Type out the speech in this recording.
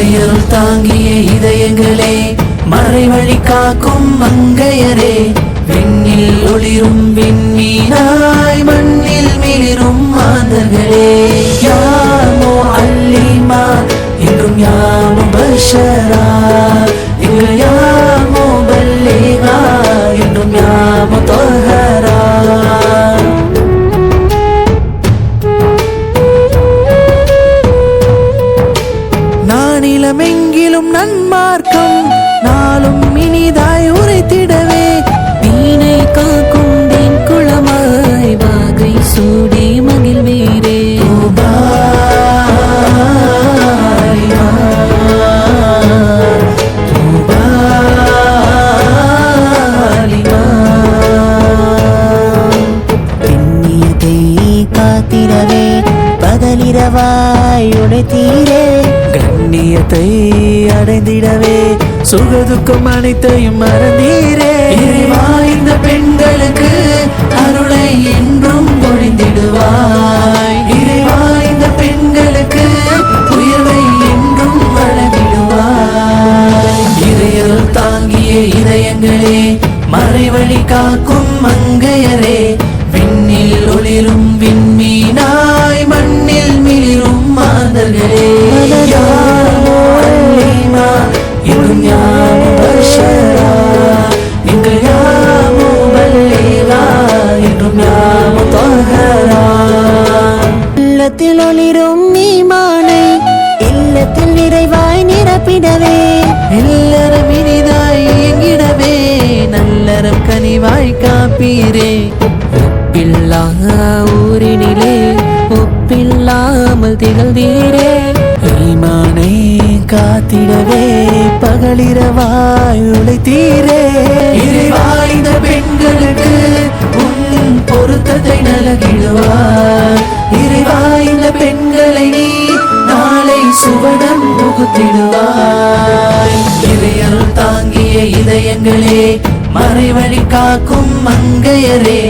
இறையருள் தாங்கிய இதயங்களே மறை வழி காக்கும் மங்கையரே. விண்ணில் ஒளிரும் விண்மீனாய் மண்ணில் மிளிரும் மாந்தர்களே. யாமோ அல்லிமா என்றும் யாமோ பஷரா. எங்கள் உலகமெங்கிலும் நன்மார்க்கம் நாளும் இனிதாய் உரைத்திடவே வீணை காக்கும் தேன் குளமாய் வாகை சூடி மகிழ்வீரே தூபாலிமா, தூபாலிமா. பகலிரவாய் உடைத்தீரே கண்ணியத்தை அடைந்திடவே. சுகதுக்கம் அனைத்தையும் மறந்தீரே. இந்த பெண்களுக்கு அருளை என்றும் பொழிந்திடுவாய் இறைவா இந்த பெண்களுக்கு உயர்வை என்றும் வழங்கிடுவாய். இறையல் தாங்கிய இதயங்களே மறைவழி காக்கும் மங்கையரே. விண்ணில் ஒளிரும் விண்மீனாய் மண்ணில் மிளிரும் மாதர்களே உள்ளத்தில் ஒளிரும் நீமானை இல்லத்தில் நிறைவாய் நிரப்பிடவே. இல்லறம் இனிதாய் இயங்கிடவே நல்லறம் கனிவாய் காப்பீரே. ஒப்பில்லா ஊரினிலே ஒப்பில்லாமல் திகழ்ந்தீரே. ஈமானை காத்திடவே பகலிரவாய் உழைத்தீரே. இறைவாய்ந்த பெண்களுக்கு உன் பொருத்தத்தை நலகிடுவார் தாங்கிய இதயங்களே மறைவழி காக்கும் மங்கையரே.